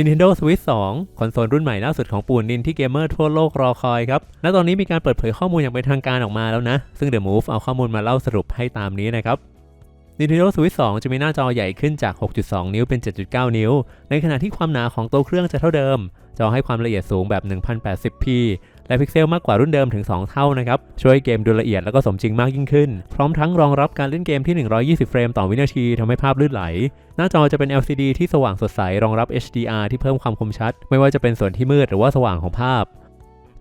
Nintendo Switch 2 คอนโซลรุ่นใหม่ล่าสุดของปูนนินที่เกมเมอร์ทั่วโลกรอคอยครับ ณ ตอนนี้มีการเปิดเผยข้อมูลอย่างเป็นทางการออกมาแล้วนะ ซึ่ง The Move เอาข้อมูลมาเล่าสรุปให้ตามนี้นะครับ Nintendo Switch 2 จะมีหน้าจอใหญ่ขึ้นจาก 6.2 นิ้วเป็น 7.9 นิ้ว ในขณะที่ความหนาของตัวเครื่องจะเท่าเดิม จอให้ความละเอียดสูงแบบ 1080p และพิกเซลมากกว่ารุ่นเดิมถึง 2 เท่านะครับช่วยเกมดูละเอียดแล้วก็สมจริงมากยิ่งขึ้น พร้อมทั้งรองรับการเล่นเกมที่ 120 เฟรมต่อวินาทีทำให้ภาพลื่นไหล หน้าจอจะเป็น LCD ที่สว่างสดใสรองรับ HDR ที่เพิ่มความคมชัด ไม่ว่าจะเป็นส่วนที่มืดหรือว่าสว่างของภาพ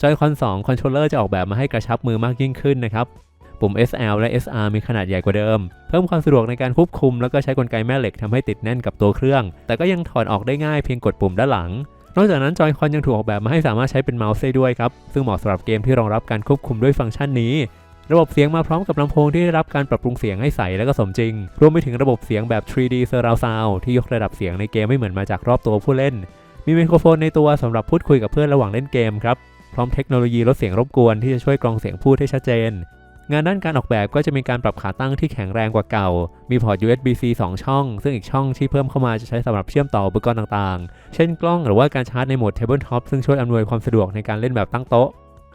จอยคอน2คอนโทรลเลอร์จะออกแบบมาให้กระชับมือมากยิ่งขึ้นนะครับปุ่ม SL และ SR มีขนาดใหญ่กว่าเดิม เพิ่มความสะดวกในการควบคุม แล้วก็ใช้กลไกแม่เหล็กทำให้ติดแน่นกับตัวเครื่อง แต่ก็ยังถอดออกได้ง่ายเพียงกดปุ่มด้านหลัง นอกจากนั้นจอยคอนยังถูกออกแบบมาให้สามารถใช้เป็นเมาส์ได้ด้วยครับ ซึ่งเหมาะสำหรับเกมที่รองรับการควบคุมด้วยฟังก์ชันนี้ ระบบเสียงมาพร้อมกับลำโพงที่ได้รับการปรับปรุงเสียงให้ใสและก็สมจริง รวมไปถึงระบบเสียงแบบ 3D Surround Sound ที่ยกระดับเสียงในเกมไม่เหมือนมาจากรอบตัวผู้เล่น มีไมโครโฟนในตัวสำหรับพูดคุยกับเพื่อนระหว่างเล่นเกมครับ พร้อมเทคโนโลยีลดเสียงรบกวนที่จะช่วยกรองเสียงพูดให้ชัดเจน งานด้านการออกแบบก็จะมีการปรับขาตั้งที่แข็งแรงกว่าเก่า มีพอร์ต USB-C 2 ช่อง ซึ่งอีกช่องที่เพิ่มเข้ามาจะใช้สำหรับเชื่อมต่ออุปกรณ์ต่างๆ เช่นกล้องหรือว่าการชาร์จในโหมด Tabletop ซึ่งช่วยอำนวยความสะดวกในการเล่นแบบตั้งโต๊ะ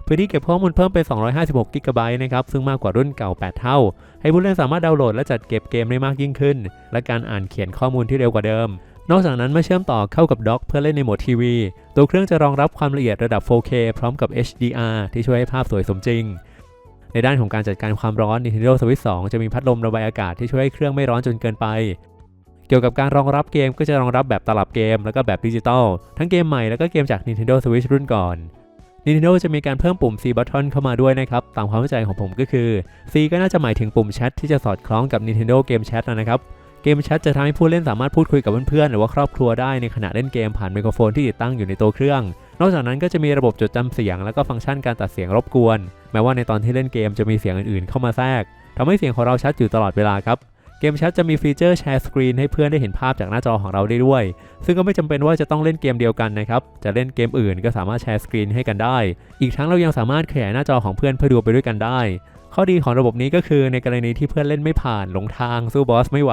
พื้นที่เก็บข้อมูลเพิ่มเป็น256กิกะไบต์นะครับ ซึ่งมากกว่ารุ่นเก่า 8 เท่า ให้ผู้เล่นสามารถดาวน์โหลดและจัดเก็บเกมได้มากยิ่งขึ้น และการอ่านเขียนข้อมูลที่เร็วกว่าเดิม นอกจากนั้นเมื่อเชื่อมต่อเข้ากับด็อกเพื่อเล่นในโหมดทีวี ตัวเครื่องจะรองรับความละเอียดระดับ 4K พร้อมกับ HDR ที่ช่วยให้ภาพสวยสมจริง ในด้านของการจัดการความร้อน Nintendo Switch 2 จะมีพัดลมระบายอากาศที่ช่วยให้เครื่องไม่ร้อนจนเกินไป เกี่ยวกับการรองรับเกมก็จะรองรับแบบตลับเกม แล้วก็แบบดิจิตอลทั้งเกมใหม่แล้วก็เกมจาก Nintendo Switch รุ่นก่อน Nintendo จะมีการเพิ่มปุ่ม C button เข้ามาด้วยนะครับ ตามความเข้าใจของผมก็คือ C ก็น่าจะหมายถึงปุ่มแชทที่จะสอดคล้องกับ Nintendo Game Chat นะครับ เกมแชทจะทำให้ผู้เล่นสามารถพูดคุยกับเพื่อนๆหรือว่าครอบครัวได้ในขณะเล่นเกมผ่านไมโครโฟนที่ติดตั้งอยู่ในตัวเครื่อง นอกจากนั้นก็จะมีระบบจดจำเสียง และก็ฟังก์ชันการตัดเสียงรบกวน แม้ว่าในตอนที่เล่นเกมจะมีเสียงอื่นๆ เข้ามาแทรกทำให้เสียงของเราชัดอยู่ตลอดเวลาครับ เกมแชทจะมีฟีเจอร์แชร์สกรีนให้เพื่อนได้เห็นภาพจากหน้าจอของเราได้ด้วย ซึ่งก็ไม่จำเป็นว่าจะต้องเล่นเกมเดียวกันนะครับ จะเล่นเกมอื่นก็สามารถแชร์สกรีนให้กันได้ อีกทั้งเรายังสามารถขยายหน้าจอของเพื่อนเพื่อดูไปด้วยกันได้ ข้อดีของระบบนี้ก็คือในกรณีที่เพื่อนเล่นไม่ผ่านหลงทางสู้บอสไม่ไหว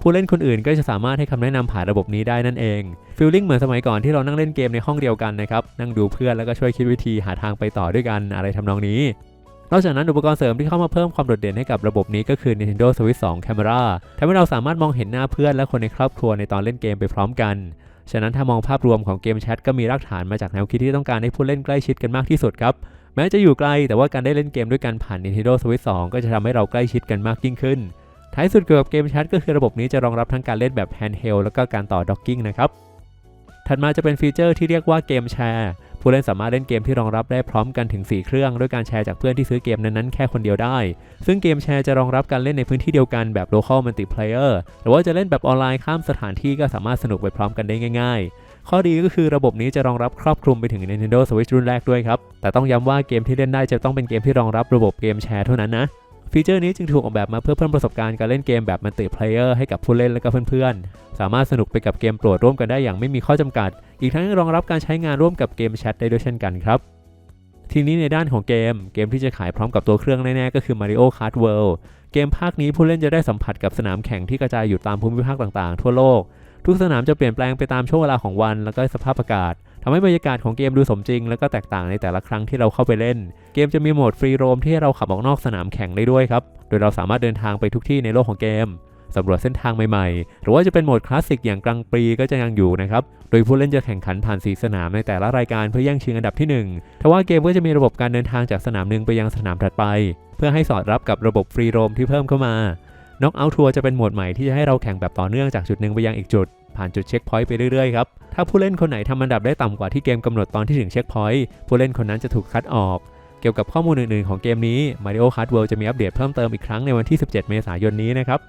ผู้เล่นคนอื่นก็จะสามารถให้คำแนะนำผ่านระบบนี้ได้นั่นเองฟีลลิ่งเหมือนสมัยก่อนที่เรานั่งเล่นเกมในห้องเดียวกันนะครับนั่งดูเพื่อนแล้วก็ช่วยคิดวิธีหาทางไปต่อด้วยกันอะไรทำนองนี้ นอกจากนั้นอุปกรณ์เสริมที่เข้ามาเพิ่มความโดดเด่นให้กับระบบนี้ก็คือ Nintendo Switch 2 Camera ทำให้เราสามารถมองเห็นหน้าเพื่อนและคนในครอบครัวในตอนเล่นเกมไปพร้อมกัน ฉะนั้นถ้ามองภาพรวมของเกมแชทก็มีรากฐานมาจากแนวคิดที่ต้องการให้ผู้เล่นใกล้ชิดกันมากที่สุดครับแม้จะอยู่ไกลแต่ว่าการได้เล่นเกมด้วยกันผ่าน Nintendo Switch 2 ก็จะทำให้เราใกล้ชิดกันมากยิ่งขึ้น ท้ายสุดเกี่ยวกับเกมแชทก็คือระบบนี้จะรองรับทั้งการเล่นแบบ handheld แล้วก็การต่อ docking นะครับ ถัดมาจะเป็นฟีเจอร์ที่เรียกว่าเกมแชร์ ผู้เล่นสามารถเล่นเกมที่รองรับได้พร้อมกันถึง 4 เครื่องด้วยการแชร์จากเพื่อนที่ซื้อเกมนั้นๆแค่คนเดียวได้ ซึ่งเกมแชร์จะรองรับการเล่นในพื้นที่เดียวกันแบบ local multiplayer หรือว่าจะเล่นแบบออนไลน์ข้ามสถานที่ก็สามารถสนุกไปพร้อมกันได้ง่าย ๆ ข้อดีก็คือระบบนี้จะรองรับครอบคลุมไปถึง Nintendo Switch รุ่นแรกด้วยครับแต่ต้องย้ำว่าเกมที่เล่นได้จะต้องเป็นเกมที่รองรับระบบเกมแชร์เท่านั้นนะ ฟีเจอร์นี้จึงถูกออกแบบมาเพื่อเพิ่มประสบการณ์การเล่นเกมแบบมัลติเพลเยอร์ให้กับผู้เล่นและก็เพื่อนๆ สามารถสนุกไปกับเกมโปรดร่วมกันได้อย่างไม่มีข้อจำกัด อีกทั้งยังรองรับการใช้งานร่วมกับเกมแชทได้ด้วยเช่นกันครับ ทีนี้ในด้านของเกม เกมที่จะขายพร้อมกับตัวเครื่องแน่ๆก็คือ Mario Kart World เกมภาคนี้ผู้เล่นจะได้สัมผัสกับสนามแข่งที่กระจายอยู่ตามภูมิภาคต่างๆ ทั่วโลก ทุกสนามจะเปลี่ยนแปลงไปตามช่วงเวลาของวัน แล้วก็สภาพอากาศ ทำให้บรรยากาศของเกมดูสมจริง และก็แตกต่างในแต่ละครั้งที่เราเข้าไปเล่น เกมจะมีโหมดฟรีโรมที่ให้เราขับออกนอกสนามแข่งได้ด้วยครับ โดยเราสามารถเดินทางไปทุกที่ในโลกของเกมสำรวจเส้นทางใหม่ๆ หรือว่าจะเป็นโหมดคลาสสิกอย่างกลางปีก็จะยังอยู่นะครับ โดยผู้เล่นจะแข่งขันผ่านสีสนามในแต่ละรายการเพื่อแย่งชิงอันดับที่ 1 ทว่าเกมก็จะมีระบบการเดินทางจากสนามหนึ่งไปยังสนามถัดไป เพื่อให้สอดรับกับระบบฟรีโรมที่เพิ่มเข้ามาน็อกเอาท์ทัวร์จะเป็นโหมดใหม่ที่จะให้เราแข่งแบบต่อเนื่องจากจุดหนึ่งไปยังอีกจุด ผ่านจุดเช็คพอยต์ไปเรื่อยๆครับ ถ้าผู้เล่นคนไหนทำอันดับได้ต่ำกว่าที่เกมกำหนดตอนที่ถึงเช็คพอยต์ผู้เล่นคนนั้นจะถูกคัดออก เกี่ยวกับข้อมูลอื่นๆของเกมนี้ Mario Kart World จะมีอัปเดตเพิ่มเติมอีกครั้งในวันที่ 17 เมษายนนี้นะครับ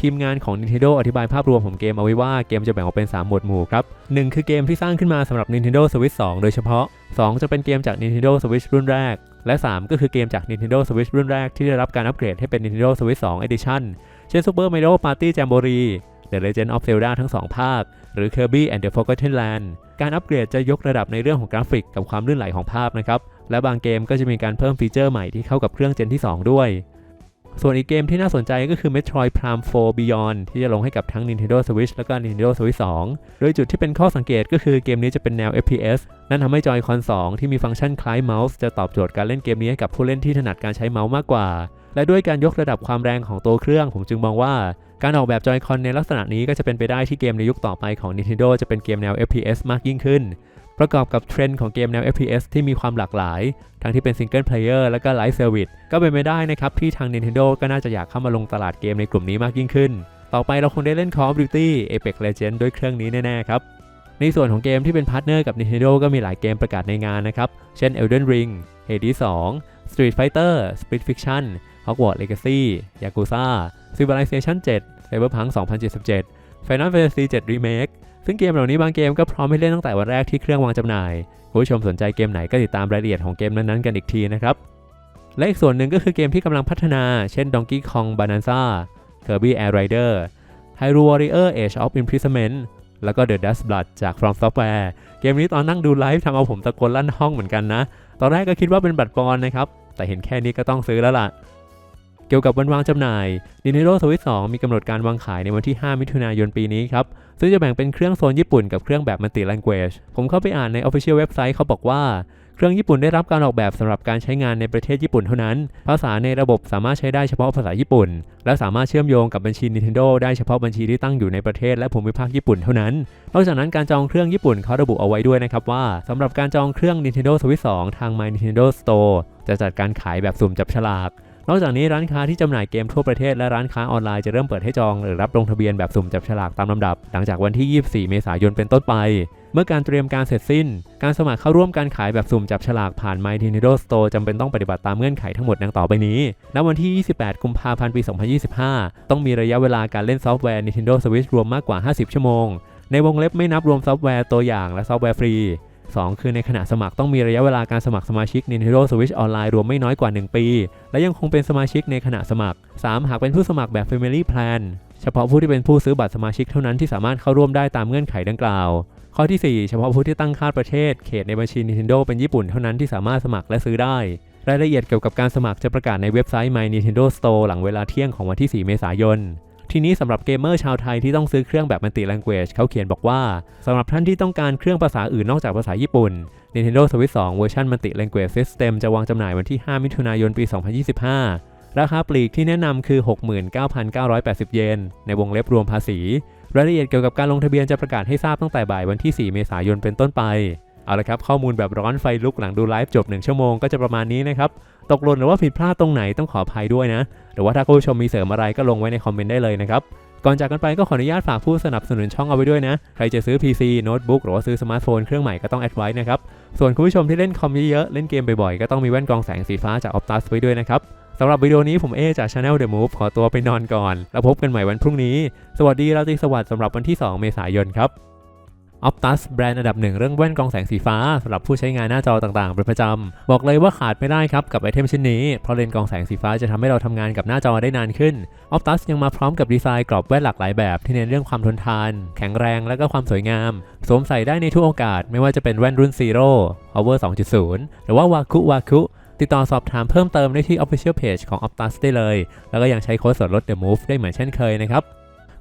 ทีมงานของ Nintendo อธิบายภาพรวมของเกมเอาไว้ว่าเกมจะแบ่งออกเป็น 3 หมวดหมู่ครับ 1 คือเกมที่สร้างขึ้นมาสำหรับ Nintendo Switch 2 โดยเฉพาะ 2 จะเป็นเกมจาก Nintendo Switch รุ่นแรก และ 3 ก็คือเกมจาก Nintendo Switch รุ่นแรกที่ได้รับการอัปเกรดให้เป็น Nintendo Switch 2 Edition เช่น Super Mario Party Jamboree The Legend of Zelda ทั้ง 2 ภาค หรือ Kirby and the Forgotten Land การอัปเกรดจะยกระดับในเรื่องของกราฟิกกับความลื่นไหลของภาพนะครับ และบางเกมก็จะมีการเพิ่มฟีเจอร์ใหม่ที่เข้ากับเครื่องเจนที่ 2 ด้วย ส่วนอีกเกมที่น่าสนใจก็คือ Metroid Prime 4 Beyond ที่จะลงให้กับทั้ง Nintendo Switch แล้วก็ Nintendo Switch 2 โดยจุดที่เป็นข้อสังเกตก็คือเกมนี้จะเป็นแนว FPS นั่นทำให้จอยคอน2ที่มีฟังก์ชันคล้ายเมาส์จะตอบโจทย์การเล่นเกมนี้ให้กับผู้เล่นที่ถนัดการใช้เมาส์มากกว่า และด้วยการยกระดับความแรงของตัวเครื่อง ผมจึงมองว่าการออกแบบจอยคอนในลักษณะนี้ก็จะเป็นไปได้ที่เกมในยุคต่อไปของ Nintendo จะเป็นเกมแนว FPS มากยิ่งขึ้น ประกอบกับเทรนด์ของเกมแนว FPS ที่มีความหลากหลาย ทั้งที่เป็นซิงเกิลเพลเยอร์และก็ไลฟ์เซอร์วิสก็เป็นไปได้นะครับที่ทาง Nintendo ก็น่าจะอยากเข้ามาลงตลาดเกมในกลุ่มนี้มากยิ่งขึ้น ต่อไปเราคงได้เล่น Call of Duty Apex Legends ด้วยเครื่องนี้แน่ๆครับในส่วนของเกมที่เป็นพาร์ทเนอร์กับ Nintendo ก็มีหลายเกมประกาศในงานนะครับ เช่น Elden Ring Hades 2 Street Fighter Split Fiction Hogwarts Legacy Yakuza Civilization 7 Cyberpunk 2077 Final Fantasy 7 Remake ซึ่งเกมเหล่านี้บางเกมก็พร้อมให้เล่นตั้งแต่วันแรกที่เครื่องวางจำหน่ายคุณผู้ชมสนใจเกมไหนก็ติดตามรายละเอียดของเกมนั้นๆกันอีกทีนะครับ และอีกส่วนหนึ่งก็คือเกมที่กำลังพัฒนา เช่น Donkey Kong Bonanza Kirby Air Rider Hyrule Warrior Age of Imprisonment แล้วก็ The Dust Blood จาก From Software เกมนี้ตอนนั่งดูไลฟ์ทำเอาผมตะโกนลั่นห้องเหมือนกันนะ ตอนแรกก็คิดว่าเป็นบัตรปลอนนะครับ แต่เห็นแค่นี้ก็ต้องซื้อแล้วล่ะ เกี่ยวกับวันวางจำหน่าย Nintendo Switch 2 มีกำหนดการวางขายในวันที่ 5 มิถุนายนปีนี้ครับ ซึ่งจะแบ่งเป็นเครื่องโซนญี่ปุ่นกับเครื่องแบบ Multi Language ผมเข้าไปอ่านใน Official Website เขาบอกว่า เครื่องญี่ปุ่นได้รับการออกแบบสำหรับการใช้งานในประเทศญี่ปุ่นเท่านั้น ภาษาในระบบสามารถใช้ได้เฉพาะภาษาญี่ปุ่น และสามารถเชื่อมโยงกับบัญชี Nintendo ได้เฉพาะบัญชีที่ตั้งอยู่ในประเทศและภูมิภาคญี่ปุ่นเท่านั้น นอกจากนั้นการจองเครื่องญี่ปุ่นเขาระบุเอาไว้ด้วยนะครับว่าสำหรับการจองเครื่อง Nintendo Switch 2 ทาง My Nintendo Store จะจัดการขายแบบสุ่มจับฉลาก อกจากนี้ร้านค้าที่จำหน่ายเกมทั่วประเทศและร้านค้าออนไลน์จะเริ่มเปิดให้จองหรือรับลงทะเบียนแบบสุ่มจับฉลากตามลำดับ หลังจากวันที่ 24 เมษายนเป็นต้นไป เมื่อการเตรียมการเสร็จสิ้น การสมัครเข้าร่วมการขายแบบสุ่มจับฉลากผ่าน My Nintendo Store จำเป็นต้องปฏิบัติตามเงื่อนไขทั้งหมดดังต่อไปนี้ ณ วันที่ 28 กุมภาพันธ์ปี 2025 ต้องมีระยะเวลาการเล่นซอฟต์แวร์ Nintendo Switch รวมมากกว่า 50 ชั่วโมง ในวงเล็บไม่นับรวมซอฟต์แวร์ตัวอย่างและซอฟต์แวร์ฟรี 2 คือในขณะสมัครต้องมีระยะเวลาการสมัครสมาชิก Nintendo Switch ออนไลน์รวมไม่น้อยกว่า 1 ปี และยังคงเป็นสมาชิกในขณะสมัคร 3 หากเป็นผู้สมัครแบบ Family Plan เฉพาะผู้ที่เป็นผู้ซื้อบัตรสมาชิกเท่านั้นที่สามารถเข้าร่วมได้ตามเงื่อนไขดังกล่าว ข้อที่ 4 เฉพาะผู้ที่ตั้งค่าประเทศ เขตในบัญชี Nintendo เป็นญี่ปุ่นเท่านั้นที่สามารถสมัครและซื้อได้ รายละเอียดเกี่ยวกับการสมัครจะประกาศในเว็บไซต์ My Nintendo Store หลังเวลาเที่ยงของวันที่ 4 เมษายน ทีนี้สำหรับเกมเมอร์ชาวไทยที่ต้องซื้อเครื่องแบบ Multi Language เขาเขียนบอกว่าสำหรับท่านที่ต้องการเครื่องภาษาอื่นนอกจากภาษาญี่ปุ่น Nintendo Switch 2 เวอร์ชัน Multi Language System จะวางจำหน่ายวันที่ 5 มิถุนายนปี 2025 ราคาปลีกที่แนะนำคือ 69,980 เยน ในวงเล็บรวมภาษี รายละเอียดเกี่ยวกับการลงทะเบียนจะประกาศให้ทราบตั้งแต่บ่ายวันที่ 4 เมษายนเป็นต้นไป เอาละครับข้อมูลแบบร้อนไฟลุกหลังดูไลฟ์จบ 1 ชั่วโมงก็จะประมาณนี้นะครับ ตกหล่นหรือว่าผิดพลาดตรงไหนต้องขออภัยด้วยนะ หรือว่าถ้าคุณผู้ชมมีเสริมอะไรก็ลงไว้ในคอมเมนต์ได้เลยนะครับก่อนจากกันไปก็ขออนุญาตฝากผู้สนับสนุนช่องเอาไว้ด้วยนะ ใครจะซื้อ PC โน้ตบุ๊กหรือว่าซื้อสมาร์ทโฟนเครื่องใหม่ก็ต้องแอดไว้นะครับ ส่วนคุณผู้ชมที่เล่นคอมเยอะๆเล่นเกมบ่อยๆ ก็ต้องมีแว่นกรองแสงสีฟ้าจาก Optus ไว้ด้วยนะครับสำหรับวิดีโอนี้ผมเอจาก Channel The Move ขอตัวไปนอนก่อน แล้วพบกันใหม่วันพรุ่งนี้ สวัสดีราตรีสวัสดิ์สำหรับวันที่ 2 เมษายนครับ Optus แบรนด์อันดับหนึ่งเรื่องแว่นกรองแสงสีฟ้าสำหรับผู้ใช้งานหน้าจอต่างๆเป็นประจำ บอกเลยว่าขาดไม่ได้ครับกับไอเทมชิ้นนี้ เพราะเลนส์กรองแสงสีฟ้าจะทำให้เราทำงานกับหน้าจอได้นานขึ้น Optus ยังมาพร้อมกับดีไซน์กรอบแว่นหลากหลายแบบ ที่เน้นเรื่องความทนทาน แข็งแรงและก็ความสวยงาม สวมใส่ได้ในทุกโอกาส ไม่ว่าจะเป็นแว่นรุ่น Zero Power 2.0 หรือว่า Waku Waku ติดต่อสอบถามเพิ่มเติมได้ที่ Official Page ของ Optus ได้เลย แล้วก็ยังใช้โค้ดส่วนลด The Move ได้เหมือนเช่นเคยนะครับ